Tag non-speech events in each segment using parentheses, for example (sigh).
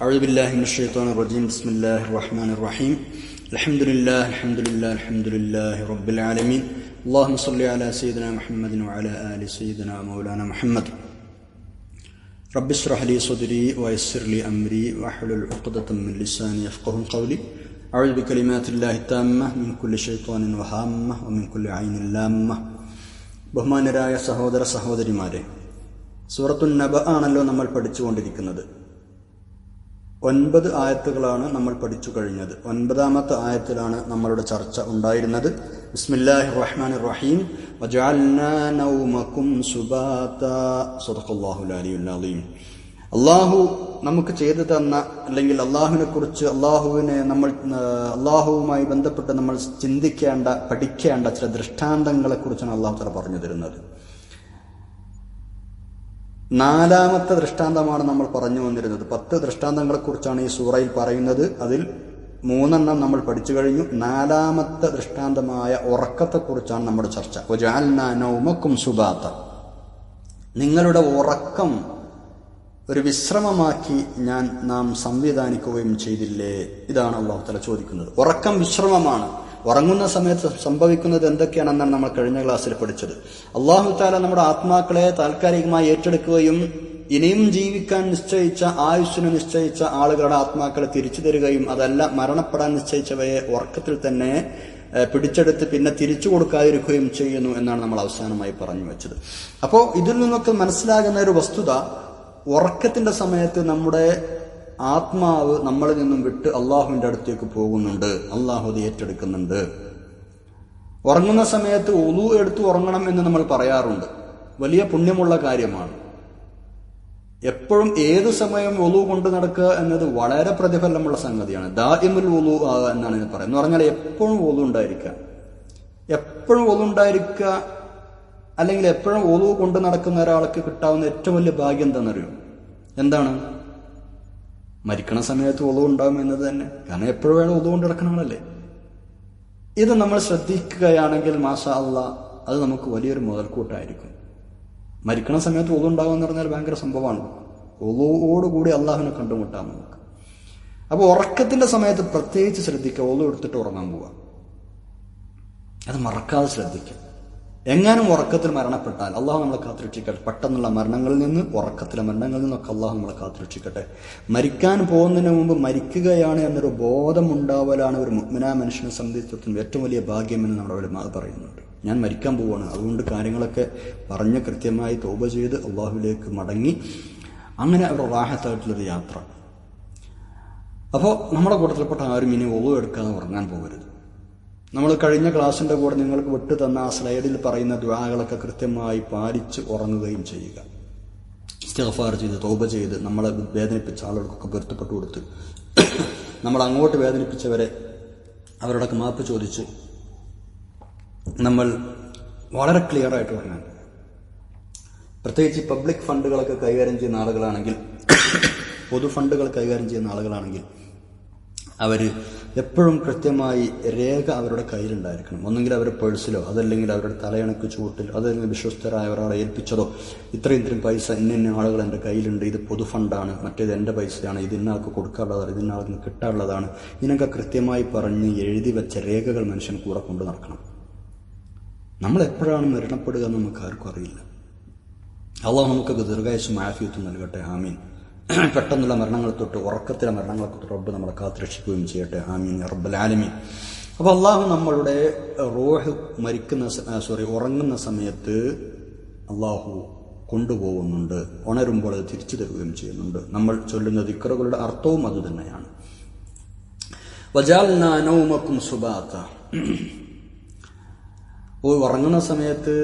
أعوذ بالله من الشيطان الرجيم بسم الله الرحمن الرحيم الحمد لله الحمد لله الحمد لله رب العالمين اللهم صل على سيدنا محمد وعلى آل سيدنا مولانا محمد رب اشرح لي صدري ويسر لي أمري واحلل عقدة من لساني يفقه قولي أعوذ بكلمات الله التامة من كل شيطان وهامة ومن كل عين لامة ബഹുമാനരായ സഹോദര സഹോദരിമാരെ സൂറത്തുൻ നബ ആണല്ലോ നമ്മൾ പഠിച്ചുകൊണ്ടിരിക്കുന്നത് ഒൻപത് ആയത്തുകളാണ് നമ്മൾ പഠിച്ചു കഴിഞ്ഞത്. ഒൻപതാമത്തെ ആയത്തിലാണ് നമ്മളുടെ ചർച്ച ഉണ്ടായിരുന്നത്. ബിസ്മില്ലാഹി റഹീം അള്ളാഹു നമുക്ക് ചെയ്തു തന്ന അല്ലെങ്കിൽ അള്ളാഹുവിനെ കുറിച്ച് അള്ളാഹുവിനെ നമ്മൾ അള്ളാഹുവുമായി ബന്ധപ്പെട്ട് നമ്മൾ ചിന്തിക്കേണ്ട പഠിക്കേണ്ട ചില ദൃഷ്ടാന്തങ്ങളെ കുറിച്ചാണ് അള്ളാഹു തല പറഞ്ഞു തരുന്നത്. നാലാമത്തെ ദൃഷ്ടാന്തമാണ് നമ്മൾ പറഞ്ഞു വന്നിരുന്നത്. പത്ത് ദൃഷ്ടാന്തങ്ങളെക്കുറിച്ചാണ് ഈ സൂറയിൽ പറയുന്നത്. അതിൽ മൂന്നെണ്ണം നമ്മൾ പഠിച്ചു കഴിഞ്ഞു. നാലാമത്തെ ദൃഷ്ടാന്തമായ ഉറക്കത്തെക്കുറിച്ചാണ് നമ്മുടെ ചർച്ച. നൗമക്കും സുബാത്ത. നിങ്ങളുടെ ഉറക്കം ഒരു വിശ്രമമാക്കി ഞാൻ നാം സംവിധാനിക്കുകയും ചെയ്തില്ലേ? ഇതാണ് അള്ളാഹു തല ചോദിക്കുന്നത്. ഉറക്കം വിശ്രമമാണ്. ഉറങ്ങുന്ന സമയത്ത് സംഭവിക്കുന്നത് എന്തൊക്കെയാണെന്നാണ് നമ്മൾ കഴിഞ്ഞ ക്ലാസ്സിൽ പഠിച്ചത്. അള്ളാഹു താല നമ്മുടെ ആത്മാക്കളെ താൽക്കാലികമായി ഏറ്റെടുക്കുകയും ഇനിയും ജീവിക്കാൻ നിശ്ചയിച്ച ആയുസ്സിന് നിശ്ചയിച്ച ആളുകളുടെ ആത്മാക്കളെ തിരിച്ചു തരികയും അതല്ല മരണപ്പെടാൻ നിശ്ചയിച്ചവയെ ഉറക്കത്തിൽ തന്നെ പിടിച്ചെടുത്ത് പിന്നെ തിരിച്ചു കൊടുക്കാതിരിക്കുകയും ചെയ്യുന്നു എന്നാണ് നമ്മൾ അവസാനമായി പറഞ്ഞു വെച്ചത്. അപ്പോൾ ഇതിൽ നിന്നൊക്കെ മനസ്സിലാകുന്ന ഒരു വസ്തുത ഉറക്കത്തിന്റെ സമയത്ത് നമ്മുടെ ആത്മാവ് നമ്മളിൽ നിന്നും വിട്ട് അള്ളാഹുവിന്റെ അടുത്തേക്ക് പോകുന്നുണ്ട്. അള്ളാഹു അത് ഏറ്റെടുക്കുന്നുണ്ട്. ഉറങ്ങുന്ന സമയത്ത് ഒലു എടുത്ത് ഉറങ്ങണം എന്ന് നമ്മൾ പറയാറുണ്ട്. വലിയ പുണ്യമുള്ള കാര്യമാണ്. എപ്പോഴും ഏത് സമയം ഒലു കൊണ്ട് നടക്കുക എന്നത് വളരെ പ്രതിഫലമുള്ള സംഗതിയാണ്. ദാഇമുൽ ഒലു ആകുക എന്നാണ് ഇത് പറയുന്നത്. എന്ന് പറഞ്ഞാൽ എപ്പോഴും ഒലു ഉണ്ടായിരിക്കുക. എപ്പോഴും ഒലു ഉണ്ടായിരിക്കുക അല്ലെങ്കിൽ എപ്പോഴും ഒലു കൊണ്ട് നടക്കുന്ന ഒരാൾക്ക് കിട്ടാവുന്ന ഏറ്റവും വലിയ ഭാഗ്യം എന്താണെന്നറിയോ? എന്താണ്? മരിക്കണ സമയത്ത് ഒളവ് ഉണ്ടാകും എന്നത് തന്നെ. കാരണം എപ്പോഴും വേണം ഒളവ് കൊണ്ട് നടക്കണമല്ലേ? ഇത് നമ്മൾ ശ്രദ്ധിക്കുകയാണെങ്കിൽ മാഷ അല്ല അത് നമുക്ക് വലിയൊരു മുതൽക്കൂട്ടായിരിക്കും. മരിക്കണ സമയത്ത് ഒളവ് ഉണ്ടാകും എന്ന് പറഞ്ഞാൽ ഭയങ്കര സംഭവമാണ്. ഒളവോടുകൂടി അള്ളാഹുവിനെ കണ്ടുമുട്ടാം നമുക്ക്. അപ്പോൾ ഉറക്കത്തിന്റെ സമയത്ത് പ്രത്യേകിച്ച് ശ്രദ്ധിക്കുക. ഒളവ് എടുത്തിട്ട് ഉറങ്ങാൻ പോവുക. അത് മറക്കാതെ ശ്രദ്ധിക്കുക. എങ്ങാനും ഉറക്കത്തിൽ മരണപ്പെട്ടാൽ അള്ളാഹു നമ്മളെ കാത്തുരക്ഷിക്കട്ടെ. പെട്ടെന്നുള്ള മരണങ്ങളിൽ നിന്ന് ഉറക്കത്തിലെ മരണങ്ങളിൽ നിന്നൊക്കെ അള്ളാഹു നമ്മളെ കാത്തുരക്ഷിക്കട്ടെ. മരിക്കാൻ പോകുന്നതിന് മുമ്പ് മരിക്കുകയാണ് എന്നൊരു ബോധമുണ്ടാവലാണ് ഒരു മുഗ്മിനാ മനുഷ്യനെ സംബന്ധിച്ചിടത്തോളം ഏറ്റവും വലിയ ഭാഗ്യമെന്ന് നമ്മുടെ മാത് പറയുന്നുണ്ട്. ഞാൻ മരിക്കാൻ പോവാണ്. അതുകൊണ്ട് കാര്യങ്ങളൊക്കെ പറഞ്ഞ് കൃത്യമായി തോപ ചെയ്ത് അള്ളാഹുവിലേക്ക് മടങ്ങി. അങ്ങനെ ഒരു റാഹത്തായിട്ടുള്ളൊരു യാത്ര. അപ്പോൾ നമ്മുടെ കൂട്ടത്തിൽപ്പെട്ട ആരും ഇനി ഒളു എടുക്കാതെ ഉറങ്ങാൻ പോകരുത്. നമ്മൾ കഴിഞ്ഞ ക്ലാസ്സിന്റെ കൂടെ നിങ്ങൾക്ക് വിട്ടു തന്ന ആ സ്ലൈഡിൽ പറയുന്ന ദ്വാകളൊക്കെ കൃത്യമായി പാലിച്ച് ഉറങ്ങുകയും ചെയ്യുക. ഇസ്തഫാർ ചെയ്ത് തോപ ചെയ്ത് നമ്മളെ വേദനിപ്പിച്ച ആളുകൾക്കൊക്കെ പൊരുത്തപ്പെട്ടു കൊടുത്ത് നമ്മൾ അങ്ങോട്ട് വേദനിപ്പിച്ചവരെ അവരോടൊക്കെ മാപ്പ് ചോദിച്ച് നമ്മൾ വളരെ ക്ലിയർ ആയിട്ട് ഉറങ്ങാൻ പ്രത്യേകിച്ച് പബ്ലിക് ഫണ്ടുകളൊക്കെ കൈകാര്യം ചെയ്യുന്ന ആളുകളാണെങ്കിൽ പൊതു ഫണ്ടുകൾ കൈകാര്യം ചെയ്യുന്ന ആളുകളാണെങ്കിൽ അവർ എപ്പോഴും കൃത്യമായി രേഖ അവരുടെ കയ്യിലുണ്ടായിരിക്കണം. ഒന്നെങ്കിൽ അവരുടെ പേഴ്സിലോ അതല്ലെങ്കിൽ അവരുടെ തലയണക്ക് ചൂട്ടിൽ അതല്ലെങ്കിൽ വിശ്വസ്തരായ ഒരാളെ ഏൽപ്പിച്ചതോ. ഇത്രയും ഇത്രയും പൈസ ഇന്ന ആളുകൾ എന്റെ കയ്യിലുണ്ട്. ഇത് പൊതു ഫണ്ടാണ്. മറ്റേത് എന്റെ പൈസയാണ്. ഇത് ഇന്നാൾക്ക് കൊടുക്കാനുള്ളതാണ്. ഇത് ഇന്നാൾക്ക് കിട്ടാനുള്ളതാണ്. ഇതിനൊക്കെ കൃത്യമായി പറഞ്ഞ് എഴുതി വെച്ച രേഖകൾ മനുഷ്യൻ കൂടെ കൊണ്ടു നടക്കണം. നമ്മൾ എപ്പോഴാണ് മരണപ്പെടുക എന്ന് നമുക്ക് ആർക്കും അറിയില്ല. അള്ളാഹ് നമുക്ക് ദീർഘായുസും ആഫിയത്തും നൽകട്ടെ. ആമീൻ. (clears throat) പെട്ടെന്നുള്ള മരണങ്ങൾ തൊട്ട് ഉറക്കത്തിലെ മരണങ്ങളെ തൊട്ട് റബ്ബ് നമ്മളെ കാത്തുരക്ഷിക്കുകയും ചെയ്യട്ടെ. ആമീൻ റബ്ബൽ ആലമീൻ. അപ്പോൾ അള്ളാഹു നമ്മളുടെ റോഹ് മരിക്കുന്ന സോറി ഉറങ്ങുന്ന സമയത്ത് അള്ളാഹു കൊണ്ടുപോകുന്നുണ്ട്. ഉണരുമ്പോൾ അത് തിരിച്ചു തരുകയും ചെയ്യുന്നുണ്ട്. നമ്മൾ ചൊല്ലുന്ന ദിക്കറുകളുടെ അർത്ഥവും അതുതന്നെയാണ് വജാൽനൗമക്കും സുബാത്ത. ഉറങ്ങുന്ന സമയത്ത്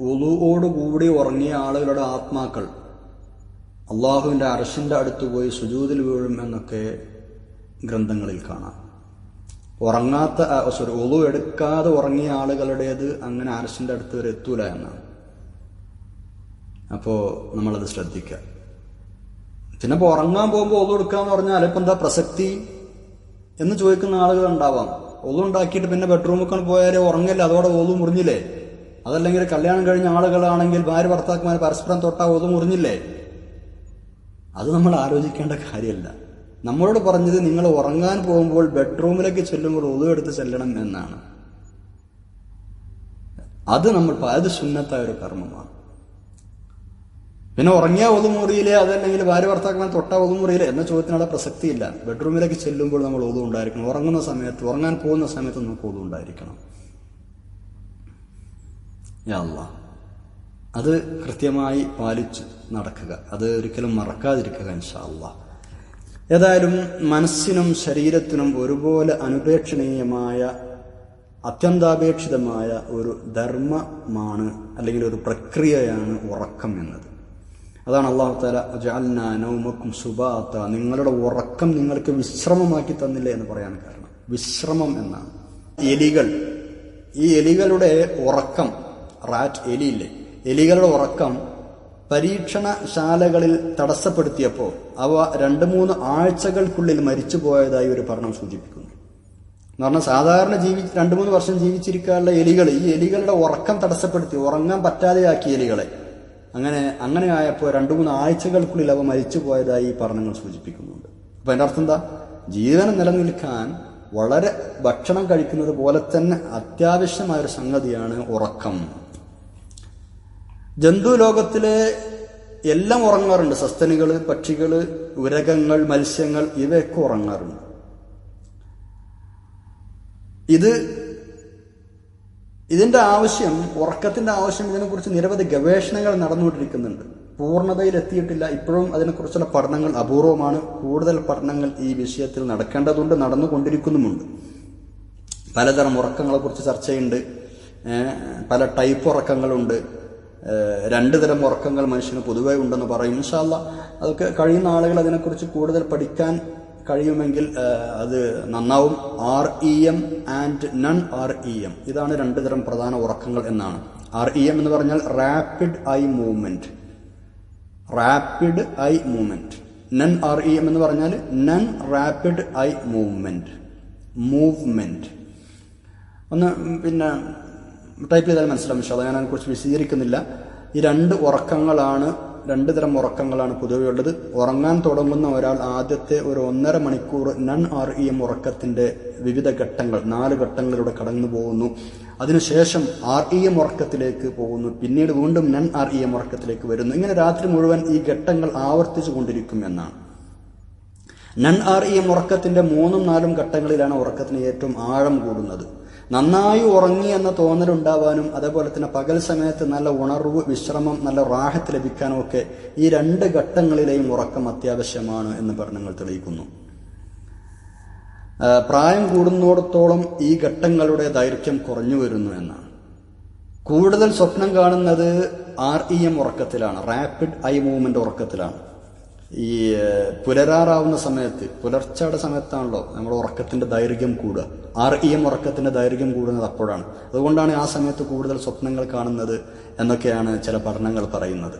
ഉളുവോടുകൂടി ഉറങ്ങിയ ആളുകളുടെ ആത്മാക്കൾ അള്ളാഹുവിന്റെ അറഷിന്റെ അടുത്ത് പോയി സുജൂതിൽ വീഴും എന്നൊക്കെ ഗ്രന്ഥങ്ങളിൽ കാണാം. ഉറങ്ങാത്ത സോറി ഒളു എടുക്കാതെ ഉറങ്ങിയ ആളുകളുടേത് അങ്ങനെ അറഷിന്റെ അടുത്ത് വരെ എത്തൂല എന്നാണ്. അപ്പോൾ നമ്മളത് ശ്രദ്ധിക്കുക പിന്നെ ഇപ്പോൾ ഉറങ്ങാൻ പോകുമ്പോൾ ഒളു എടുക്കാന്ന് പറഞ്ഞാൽ ഇപ്പം എന്താ പ്രസക്തി എന്ന് ചോദിക്കുന്ന ആളുകൾ ഉണ്ടാവാം. ഒളു ഉണ്ടാക്കിയിട്ട് പിന്നെ ബെഡ്റൂമിൽ പോയാൽ ഉറങ്ങില്ല അതോടെ ഒളു മുറിഞ്ഞില്ലേ? അതല്ലെങ്കിൽ കല്യാണം കഴിഞ്ഞ ആളുകളാണെങ്കിൽ ഭാര്യ ഭർത്താക്കന്മാർ പരസ്പരം തൊട്ടാ ഒതു മുറിഞ്ഞില്ലേ? അത് നമ്മൾ ആലോചിക്കേണ്ട കാര്യമല്ല. നമ്മളോട് പറഞ്ഞത് നിങ്ങൾ ഉറങ്ങാൻ പോകുമ്പോൾ ബെഡ്റൂമിലേക്ക് ചെല്ലുമ്പോൾ ഒതുവെടുത്ത് ചെല്ലണം എന്നാണ്. അത് നമ്മൾ അത് സുന്നത്തായ ഒരു കർമ്മമാണ്. പിന്നെ ഉറങ്ങിയ ഒതുമുറിയിലെ അതല്ലെങ്കിൽ ഭാര്യ ഭർത്താക്കളെ തൊട്ട ഒതുമുറിയിലെ എന്ന ചോദ്യത്തിനുള്ള പ്രസക്തിയില്ല. ബെഡ്റൂമിലേക്ക് ചെല്ലുമ്പോൾ നമ്മൾ ഒതു ഉണ്ടായിരിക്കണം. ഉറങ്ങുന്ന സമയത്ത് ഉറങ്ങാൻ പോകുന്ന സമയത്ത് നമുക്ക് ഒതു ഉണ്ടായിരിക്കണം. അല്ല അത് കൃത്യമായി പാലിച്ച് നടക്കുക. അത് ഒരിക്കലും മറക്കാതിരിക്കുക ഇൻഷാല്ല ഏതായാലും മനസ്സിനും ശരീരത്തിനും ഒരുപോലെ അനുപേക്ഷണീയമായ അത്യന്താപേക്ഷിതമായ ഒരു ധർമ്മമാണ് അല്ലെങ്കിൽ ഒരു പ്രക്രിയയാണ് ഉറക്കം എന്നത്. അതാണ് അള്ളാഹു താല ജാൽന നൗമക്കും സുബാത്ത. നിങ്ങളുടെ ഉറക്കം നിങ്ങൾക്ക് വിശ്രമമാക്കി തന്നില്ല എന്ന് പറയാൻ കാരണം. വിശ്രമം എന്നാണ്. എലികൾ. ഈ എലികളുടെ ഉറക്കം റാറ്റ് എലിയില്ലേ? എലികളുടെ ഉറക്കം പരീക്ഷണശാലകളിൽ തടസ്സപ്പെടുത്തിയപ്പോൾ അവ രണ്ട് മൂന്ന് ആഴ്ചകൾക്കുള്ളിൽ മരിച്ചു പോയതായി ഒരു പഠനം സൂചിപ്പിക്കുന്നു. എന്ന് പറഞ്ഞാൽ സാധാരണ ജീവി രണ്ട് മൂന്ന് വർഷം ജീവിച്ചിരിക്കാനുള്ള എലികൾ ഈ എലികളുടെ ഉറക്കം തടസ്സപ്പെടുത്തി ഉറങ്ങാൻ പറ്റാതെയാക്കിയ എലികളെ. അങ്ങനെ അങ്ങനെ ആയപ്പോൾ രണ്ടു മൂന്ന് ആഴ്ചകൾക്കുള്ളിൽ അവ മരിച്ചു പോയതായി ഈ പഠനങ്ങൾ സൂചിപ്പിക്കുന്നുണ്ട്. അപ്പൊ എന്റെ അർത്ഥം എന്താ? ജീവനം നിലനിൽക്കാൻ വളരെ ഭക്ഷണം കഴിക്കുന്നത് പോലെ തന്നെ അത്യാവശ്യമായ ഒരു സംഗതിയാണ് ഉറക്കം. ജന്തു ലോകത്തിലെ എല്ലാം ഉറങ്ങാറുണ്ട്. സസ്തനികൾ പക്ഷികൾ ഉരകങ്ങൾ മത്സ്യങ്ങൾ ഇവയൊക്കെ ഉറങ്ങാറുണ്ട്. ഇത് ഇതിന്റെ ആവശ്യം ഉറക്കത്തിന്റെ ആവശ്യം ഇതിനെക്കുറിച്ച് നിരവധി ഗവേഷണങ്ങൾ നടന്നുകൊണ്ടിരിക്കുന്നുണ്ട്. പൂർണതയിൽ എത്തിയിട്ടില്ല ഇപ്പോഴും അതിനെക്കുറിച്ചുള്ള പഠനങ്ങൾ അപൂർവമാണ്. കൂടുതൽ പഠനങ്ങൾ ഈ വിഷയത്തിൽ നടക്കേണ്ടതുണ്ട് നടന്നുകൊണ്ടിരിക്കുന്നുമുണ്ട്. പലതരം ഉറക്കങ്ങളെ കുറിച്ച് ചർച്ചയുണ്ട് പല ടൈപ്പ് ഉറക്കങ്ങളുണ്ട്. രണ്ട് തരം ഉറക്കങ്ങൾ മനുഷ്യന് പൊതുവേ ഉണ്ടെന്ന് പറയും. ഇൻഷാല്ല അതൊക്കെ കഴിയുന്ന ആളുകൾ അതിനെക്കുറിച്ച് കൂടുതൽ പഠിക്കാൻ കഴിയുമെങ്കിൽ അത് നന്നാവും. R E M and non R E M ഇതാണ് രണ്ട് തരം പ്രധാന ഉറക്കങ്ങൾ എന്നാണ്. ആർ ഇ എം എന്ന് പറഞ്ഞാൽ rapid eye movement rapid eye movement non R E M എന്ന് പറഞ്ഞാൽ non rapid eye movement movement ഒന്ന് പിന്നെ ടൈപ്പ് ചെയ്താൽ മനസ്സിലാവും ഇൻഷാല്ല ഞാൻ അതിനെക്കുറിച്ച് വിശദീകരിക്കുന്നില്ല. ഈ രണ്ട് ഉറക്കങ്ങളാണ് രണ്ട് തരം ഉറക്കങ്ങളാണ് പൊതുവെ ഉള്ളത്. ഉറങ്ങാൻ തുടങ്ങുന്ന ഒരാൾ ആദ്യത്തെ ഒരു ഒന്നര മണിക്കൂർ നൺ ആർ ഇ എം ഉറക്കത്തിന്റെ വിവിധ ഘട്ടങ്ങൾ നാല് ഘട്ടങ്ങളിലൂടെ കടന്നു പോകുന്നു. അതിനുശേഷം ആർ ഇ എം ഉറക്കത്തിലേക്ക് പോകുന്നു. പിന്നീട് വീണ്ടും നൺ ആർ ഇ എം ഉറക്കത്തിലേക്ക് വരുന്നു. ഇങ്ങനെ രാത്രി മുഴുവൻ ഈ ഘട്ടങ്ങൾ ആവർത്തിച്ചു കൊണ്ടിരിക്കും എന്നാണ്. നൺ ആർ ഇ എം ഉറക്കത്തിന്റെ മൂന്നും നാലും ഘട്ടങ്ങളിലാണ് ഉറക്കത്തിന് ഏറ്റവും ആഴം കൂടുന്നത്. നന്നായി ഉറങ്ങി എന്ന തോന്നലുണ്ടാവാനും അതേപോലെ തന്നെ പകൽ സമയത്ത് നല്ല ഉണർവ് വിശ്രമം നല്ല റാഹത്ത് ലഭിക്കാനും ഒക്കെ ഈ രണ്ട് ഘട്ടങ്ങളിലെയും ഉറക്കം അത്യാവശ്യമാണ് എന്ന് പഠനങ്ങൾ തെളിയിക്കുന്നു. പ്രായം കൂടുന്നിടത്തോളം ഈ ഘട്ടങ്ങളുടെ ദൈർഘ്യം കുറഞ്ഞു വരുന്നു എന്നാണ്. കൂടുതൽ സ്വപ്നം കാണുന്നത് ആർ ഇ എം ഉറക്കത്തിലാണ് റാപ്പിഡ് ഐ മൂവ്മെന്റ് ഉറക്കത്തിലാണ്. ഈ പുലരാറാവുന്ന സമയത്ത് പുലർച്ചയുടെ സമയത്താണല്ലോ നമ്മുടെ ഉറക്കത്തിന്റെ ദൈർഘ്യം കൂടുക. ആർ ഇ എം ഉറക്കത്തിന്റെ ദൈർഘ്യം കൂടുന്നത് അപ്പോഴാണ്. അതുകൊണ്ടാണ് ആ സമയത്ത് കൂടുതൽ സ്വപ്നങ്ങൾ കാണുന്നത് എന്നൊക്കെയാണ് ചില പഠനങ്ങൾ പറയുന്നത്.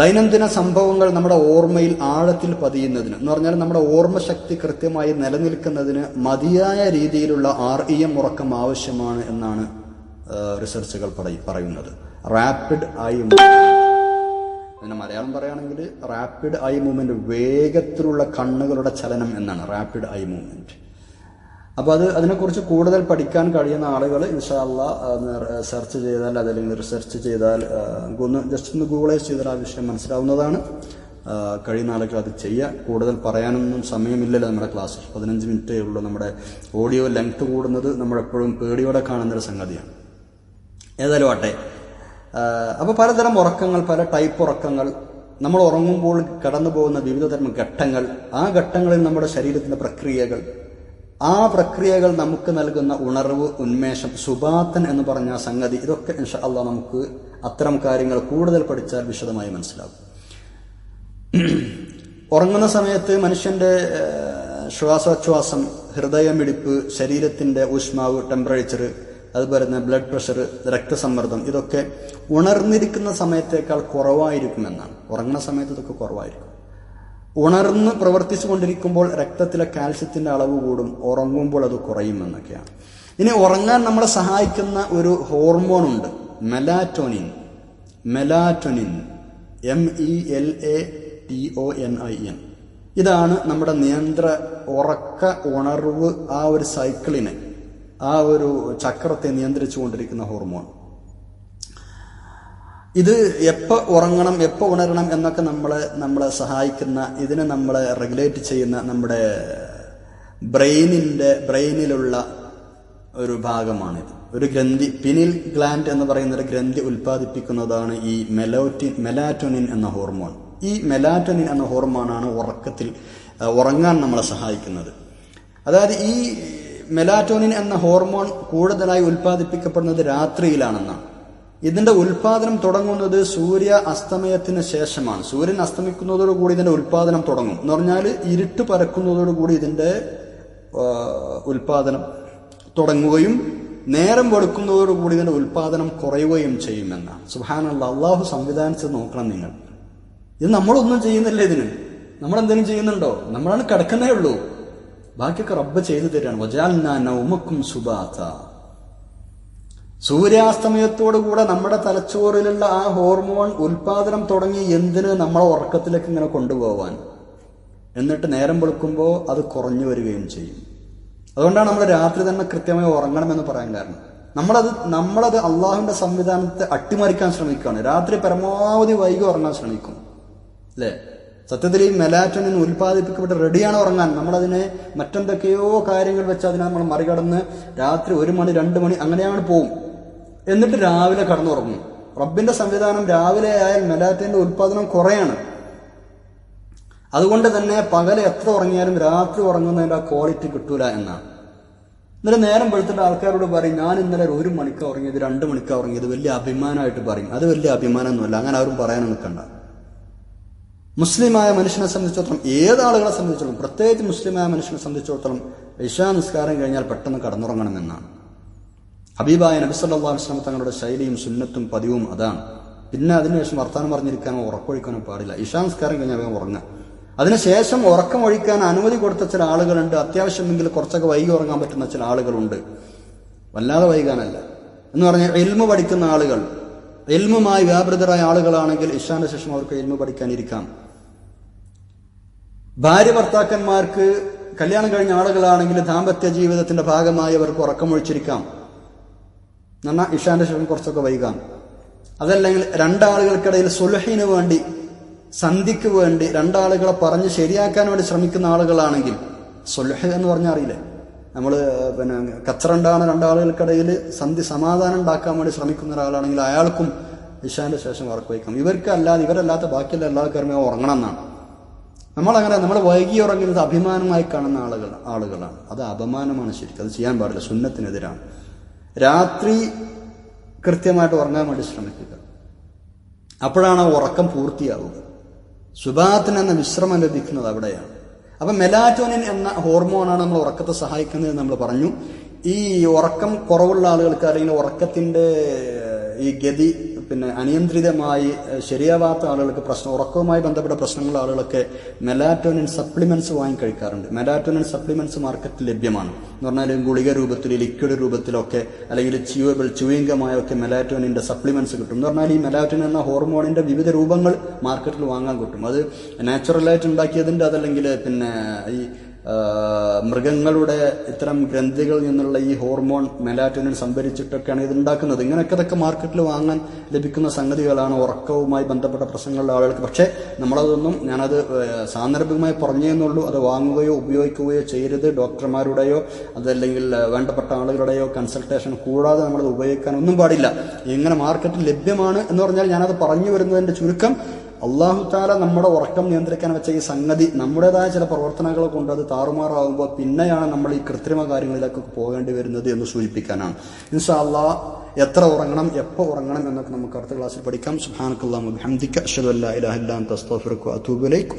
ദൈനംദിന സംഭവങ്ങൾ നമ്മുടെ ഓർമ്മയിൽ ആഴത്തിൽ പതിയുന്നതിന് എന്ന് പറഞ്ഞാൽ നമ്മുടെ ഓർമ്മശക്തി കൃത്യമായി നിലനിൽക്കുന്നതിന് മതിയായ രീതിയിലുള്ള ആർ ഇ എം ഉറക്കം ആവശ്യമാണ് എന്നാണ് റിസർച്ചുകൾ പറയുന്നത്. റാപ്പിഡ് ഐ അതിന്റെ മലയാളം പറയുകയാണെങ്കിൽ റാപ്പിഡ് ഐ മൂവ്മെന്റ് വേഗത്തിലുള്ള കണ്ണുകളുടെ ചലനം എന്നാണ് റാപ്പിഡ് ഐ മൂവ്മെന്റ് അപ്പോൾ അത് അതിനെക്കുറിച്ച് കൂടുതൽ പഠിക്കാൻ കഴിയുന്ന ആളുകൾ ഇൻഷാല്ല സെർച്ച് ചെയ്താൽ അതല്ലെങ്കിൽ റിസർച്ച് ചെയ്താൽ ഒന്ന് ജസ്റ്റ് ഒന്ന് ഗൂഗിളൈസ് ചെയ്താൽ ആ വിഷയം മനസ്സിലാവുന്നതാണ്. കഴിയുന്ന ആളുകൾ അത് ചെയ്യുക കൂടുതൽ പറയാനൊന്നും സമയമില്ലല്ലോ നമ്മുടെ ക്ലാസ്സിൽ. പതിനഞ്ച് മിനിറ്റേ ഉള്ളൂ. നമ്മുടെ ഓഡിയോ ലെങ്ത് കൂടുന്നത് നമ്മളെപ്പോഴും പേടിയോടെ കാണുന്നൊരു സംഗതിയാണ്. ഏതായാലും ആട്ടെ അപ്പോൾ പലതരം ഉറക്കങ്ങൾ പല ടൈപ്പ് ഉറക്കങ്ങൾ. നമ്മൾ ഉറങ്ങുമ്പോൾ കടന്നു പോകുന്ന വിവിധ തരം ഘട്ടങ്ങൾ ആ ഘട്ടങ്ങളിൽ നമ്മുടെ ശരീരത്തിന്റെ പ്രക്രിയകൾ. ആ പ്രക്രിയകൾ നമുക്ക് നൽകുന്ന ഉണർവ് ഉന്മേഷം സുബാത്തൻ എന്ന് പറഞ്ഞ സംഗതി ഇതൊക്കെ അള്ളാഹ് നമുക്ക് അത്തരം കാര്യങ്ങൾ കൂടുതൽ പഠിച്ചാൽ വിശദമായി മനസ്സിലാകും. (clears throat) ഉറങ്ങുന്ന സമയത്ത് മനുഷ്യന്റെ ശ്വാസോച്ഛ്വാസം ഹൃദയമിടിപ്പ് ശരീരത്തിന്റെ ഊഷ്മാവ് ടെമ്പറേച്ചർ അതുപോലെ തന്നെ ബ്ലഡ് പ്രഷർ രക്തസമ്മർദ്ദം ഇതൊക്കെ ഉണർന്നിരിക്കുന്ന സമയത്തേക്കാൾ കുറവായിരിക്കുമെന്നാണ്. ഉറങ്ങുന്ന സമയത്ത് ഇതൊക്കെ കുറവായിരിക്കും. ഉണർന്ന് പ്രവർത്തിച്ചു കൊണ്ടിരിക്കുമ്പോൾ രക്തത്തിലെ കാൽസ്യത്തിന്റെ അളവ് കൂടും ഉറങ്ങുമ്പോൾ അത് കുറയുമെന്നൊക്കെയാണ് ഇനി ഉറങ്ങാൻ നമ്മളെ സഹായിക്കുന്ന ഒരു ഹോർമോൺ ഉണ്ട് melatonin melatonin M E L A T O N I N ഇതാണ് നമ്മുടെ നിയന്ത്ര ഉറക്ക ഉണർവ് ആ ഒരു സൈക്കിളിനെ ആ ഒരു ചക്രത്തെ നിയന്ത്രിച്ചു കൊണ്ടിരിക്കുന്ന ഹോർമോൺ. ഇത് എപ്പോൾ ഉറങ്ങണം എപ്പോൾ ഉണരണം എന്നൊക്കെ നമ്മളെ നമ്മളെ സഹായിക്കുന്ന ഇതിനെ നമ്മളെ റെഗുലേറ്റ് ചെയ്യുന്ന നമ്മുടെ ബ്രെയിനിന്റെ ബ്രെയിനിലുള്ള ഒരു ഭാഗമാണിത്. ഒരു ഗ്രന്ഥി പിനിൽ ഗ്ലാൻഡ് എന്ന് പറയുന്ന ഒരു ഗ്രന്ഥി ഉൽപ്പാദിപ്പിക്കുന്നതാണ് ഈ മെലോറ്റിൻ മെലാറ്റോനിൻ എന്ന ഹോർമോൺ. ഈ മെലാറ്റോനിൻ എന്ന ഹോർമോണാണ് ഉറക്കത്തിൽ ഉറങ്ങാൻ നമ്മളെ സഹായിക്കുന്നത്. അതായത് ഈ മെലാറ്റോനിൻ എന്ന ഹോർമോൺ കൂടുതലായി ഉൽപ്പാദിപ്പിക്കപ്പെടുന്നത് രാത്രിയിലാണെന്നാണ്. ഇതിന്റെ ഉൽപാദനം തുടങ്ങുന്നത് സൂര്യ അസ്തമയത്തിന് ശേഷമാണ്. സൂര്യൻ അസ്തമിക്കുന്നതോടുകൂടി ഇതിന്റെ ഉൽപാദനം തുടങ്ങും. എന്ന് പറഞ്ഞാൽ ഇരുട്ട് പരക്കുന്നതോടുകൂടി ഇതിന്റെ ഉൽപാദനം തുടങ്ങുകയും നേരം വെളുക്കുന്നതോടുകൂടി ഇതിന്റെ ഉൽപാദനം കുറയുകയും ചെയ്യുമെന്നാണ്. സുഹാനുള്ള അള്ളാഹു സംവിധാനിച്ചത് നോക്കണം നിങ്ങൾ. ഇത് നമ്മളൊന്നും ചെയ്യുന്നില്ല ഇതിന്. നമ്മൾ എന്തെങ്കിലും ചെയ്യുന്നുണ്ടോ? നമ്മളാണ് കിടക്കുന്നേ ഉള്ളൂ. ബാക്കിയൊക്കെ റബ്ബ് ചെയ്തു തരാണ്. വജാൽനാ നൗമക്കും സുബാത്ത. സൂര്യാസ്തമയത്തോടുകൂടെ നമ്മുടെ തലച്ചോറിലുള്ള ആ ഹോർമോൺ ഉൽപാദനം തുടങ്ങി എന്തിന് നമ്മളെ ഉറക്കത്തിലേക്ക് ഇങ്ങനെ കൊണ്ടുപോവാൻ? എന്നിട്ട് നേരം വെളുക്കുമ്പോൾ അത് കുറഞ്ഞു വരികയും ചെയ്യും. അതുകൊണ്ടാണ് നമ്മൾ രാത്രി തന്നെ കൃത്യമായി ഉറങ്ങണമെന്ന് പറയാൻ കാരണം. നമ്മളത് നമ്മളത് അള്ളാഹുവിന്റെ സംവിധാനത്തെ അട്ടിമറിക്കാൻ ശ്രമിക്കുകയാണ്. രാത്രി പരമാവധി വൈകി ഉറങ്ങാൻ ശ്രമിക്കും. അല്ലേ? സത്യത്തിൽ ഈ മെലാറ്റോനിൻ ഉൽപ്പാദിപ്പിക്കപ്പെട്ട് റെഡിയാണ് ഉറങ്ങാൻ. നമ്മളതിനെ മറ്റെന്തൊക്കെയോ കാര്യങ്ങൾ വെച്ച് അതിനെ നമ്മൾ മറികടന്ന് രാത്രി ഒരു മണി രണ്ട് മണി അങ്ങനെയാണ് പോവും. എന്നിട്ട് രാവിലെ കടന്നുറങ്ങും. റബ്ബിന്റെ സംവിധാനം രാവിലെ ആയാൽ മെലാറ്റോനിന്റെ ഉൽപ്പാദനം കുറയാണ്. അതുകൊണ്ട് തന്നെ പകൽ എത്ര ഉറങ്ങിയാലും രാത്രി ഉറങ്ങുന്നതിന്റെ ആ ക്വാളിറ്റി കിട്ടൂല എന്നാണ്. ഇന്നലെ നേരം വെളുത്തിട്ട് ആൾക്കാരോട് പറയും ഞാൻ ഇന്നലെ ഒരു മണിക്കാ ഉറങ്ങിയത് രണ്ട് മണിക്കാ ഉറങ്ങിയത്. വലിയ അഭിമാനമായിട്ട് പറയും. അത് വലിയ അഭിമാനമൊന്നുമല്ല. അങ്ങനെ ആരും പറയാനും നിൽക്കണ്ട. മുസ്ലിമായ മനുഷ്യനെ സംബന്ധിച്ചിടത്തോളം ഏത് ആളുകളെ സംബന്ധിച്ചിടത്തോളം പ്രത്യേകിച്ച് മുസ്ലിമായ മനുഷ്യനെ സംബന്ധിച്ചിടത്തോളം ഇഷാ നിസ്കാരം കഴിഞ്ഞാൽ പെട്ടെന്ന് കടന്നുറങ്ങണമെന്നാണ്. ഹബീബായ നബി വസല്ലം തങ്ങളുടെ ശൈലിയും സുന്നത്തും പതിവും അതാണ്. പിന്നെ അതിനുശേഷം വർത്താനം പറഞ്ഞിരിക്കാനോ ഉറക്കൊഴിക്കാനോ പാടില്ല. ഇഷാ നിസ്കാരം കഴിഞ്ഞാൽ വേഗം ഉറങ്ങുക. അതിനുശേഷം ഉറക്കം ഒഴിക്കാൻ അനുമതി കൊടുത്ത ചില ആളുകളുണ്ട്. അത്യാവശ്യമെങ്കിൽ കുറച്ചൊക്കെ വൈകി ഉറങ്ങാൻ പറ്റുന്ന ചില ആളുകളുണ്ട്. വല്ലാതെ വൈകാനല്ല. എന്ന് പറഞ്ഞാൽ എൽമ പഠിക്കുന്ന ആളുകൾ എൽമുമായി വ്യാപൃതരായ ആളുകളാണെങ്കിൽ ഇഷാന്റെ ശേഷം അവർക്ക് എൽമ പഠിക്കാനിരിക്കാം. ഭാര്യ ഭർത്താക്കന്മാർക്ക് കല്യാണം കഴിഞ്ഞ ആളുകളാണെങ്കിൽ ദാമ്പത്യ ജീവിതത്തിന്റെ ഭാഗമായി അവർക്ക് ഉറക്കമൊഴിച്ചിരിക്കാം. നന്നാ ഇഷാന്റെ ശേഷം കുറച്ചൊക്കെ വൈകാം. അതല്ലെങ്കിൽ രണ്ടാളുകൾക്കിടയിൽ സുലഹിന് വേണ്ടി സന്ധിക്ക് വേണ്ടി രണ്ടാളുകളെ പറഞ്ഞ് ശരിയാക്കാൻ വേണ്ടി ശ്രമിക്കുന്ന ആളുകളാണെങ്കിൽ സുലഹ് എന്ന് പറഞ്ഞാൽ അറിയില്ലേ? നമ്മൾ പിന്നെ കച്ചറുണ്ടാകുന്ന രണ്ടാളുകൾക്കിടയിൽ സന്ധി സമാധാനം ഉണ്ടാക്കാൻ വേണ്ടി ശ്രമിക്കുന്ന ഒരാളാണെങ്കിൽ അയാൾക്കും ഇഷാന്റെ ശേഷം ഉറക്കു വയ്ക്കാം ഇവർക്ക് അല്ലാതെ ഇവരല്ലാത്ത ബാക്കിയുള്ള എല്ലാ കാര്യങ്ങളും ഉറങ്ങണം എന്നാണ്. നമ്മളങ്ങനെ നമ്മൾ വൈകി ഉറങ്ങുന്നത് അഭിമാനമായി കാണുന്ന ആളുകൾ ആളുകളാണ്. അത് അപമാനമാണ് ശരിക്കും. അത് ചെയ്യാൻ പാടില്ല. സുന്നത്തിനെതിരാണ്. രാത്രി കൃത്യമായിട്ട് ഉറങ്ങാൻ വേണ്ടി ശ്രമിക്കുക. അപ്പോഴാണ് ഉറക്കം പൂർത്തിയാവുക. സുഭാത്തിന് എന്ന വിശ്രമം ലഭിക്കുന്നത് അവിടെയാണ്. അപ്പം മെലാറ്റോനിൻ എന്ന ഹോർമോണാണ് നമ്മൾ ഉറക്കത്തെ സഹായിക്കുന്നത് നമ്മൾ പറഞ്ഞു. ഈ ഉറക്കം കുറവുള്ള ആളുകൾക്ക് അല്ലെങ്കിൽ ഉറക്കത്തിന്റെ ഈ ഗതി പിന്നെ അനിയന്ത്രിതമായി ശരിയാവാത്ത ആളുകൾക്ക് പ്രശ്നം ഉറക്കവുമായി ബന്ധപ്പെട്ട പ്രശ്നങ്ങളുള്ള ആളുകളൊക്കെ മെലാറ്റോനിൻ സപ്ലിമെന്റ്സ് വാങ്ങി കഴിക്കാറുണ്ട്. മെലാറ്റോനിൻ സപ്ലിമെന്റ്സ് മാർക്കറ്റിൽ ലഭ്യമാണ്. എന്ന് പറഞ്ഞാൽ ഗുളിക രൂപത്തിൽ ലിക്വിഡ് രൂപത്തിലൊക്കെ അല്ലെങ്കിൽ ച്യൂവബിൾ ഒക്കെ മെലാറ്റോനിന്റെ സപ്ലിമെന്റ്സ് കിട്ടും. എന്ന് പറഞ്ഞാൽ ഈ മെലാറ്റോനിൻ എന്ന ഹോർമോണിന്റെ വിവിധ രൂപങ്ങൾ മാർക്കറ്റിൽ വാങ്ങാൻ കിട്ടും. അത് നാച്ചുറലായിട്ട് ഉണ്ടാക്കിയതിന്റെ അതല്ലെങ്കിൽ പിന്നെ ഈ മൃഗങ്ങളുടെ ഇത്തരം ഗ്രന്ഥികളിൽ നിന്നുള്ള ഈ ഹോർമോൺ മെലാറ്റോനിൽ സംഭരിച്ചിട്ടൊക്കെയാണ് ഇത് ഉണ്ടാക്കുന്നത്. ഇങ്ങനെയൊക്കെ ഇതൊക്കെ മാർക്കറ്റിൽ വാങ്ങാൻ ലഭിക്കുന്ന സംഗതികളാണ് ഉറക്കവുമായി ബന്ധപ്പെട്ട പ്രശ്നങ്ങളുള്ള ആളുകൾക്ക്. പക്ഷേ നമ്മളതൊന്നും ഞാനത് സാന്ദർഭികമായി പറഞ്ഞേന്നുള്ളൂ അത് വാങ്ങുകയോ ഉപയോഗിക്കുകയോ ചെയ്യരുത്. ഡോക്ടർമാരുടെയോ അതല്ലെങ്കിൽ വേണ്ടപ്പെട്ട ആളുകളുടെയോ കൺസൾട്ടേഷൻ കൂടാതെ നമ്മളത് ഉപയോഗിക്കാൻ ഒന്നും പാടില്ല. ഇങ്ങനെ മാർക്കറ്റിൽ ലഭ്യമാണ് എന്ന് പറഞ്ഞാൽ ഞാനത് പറഞ്ഞു വരുന്നതിന്റെ ചുരുക്കം അള്ളാഹു താല നമ്മുടെ ഉറക്കം നിയന്ത്രിക്കാൻ വെച്ച ഈ സംഗതി നമ്മുടേതായ ചില പ്രവർത്തനങ്ങൾ കൊണ്ട് അത് താറുമാറാവുമ്പോൾ പിന്നെയാണ് നമ്മൾ ഈ കൃത്രിമ കാര്യങ്ങളിലേക്ക് പോകേണ്ടി വരുന്നത് എന്ന് സൂചിപ്പിക്കാനാണ്. ഇൻഷാ അള്ളാഹ് എത്ര ഉറങ്ങണം എപ്പോൾ ഉറങ്ങണം എന്നൊക്കെ നമുക്ക് അടുത്ത ക്ലാസ്സിൽ പഠിക്കാം. സുഹാനക്കല്ലാഹു ഹംദിക്ക അഷ്ഹദു അല്ലാ ഇലാഹ ഇല്ലാ അൻത അസ്തഗ്ഫിറുക വഅതൂബു ഇലൈക്.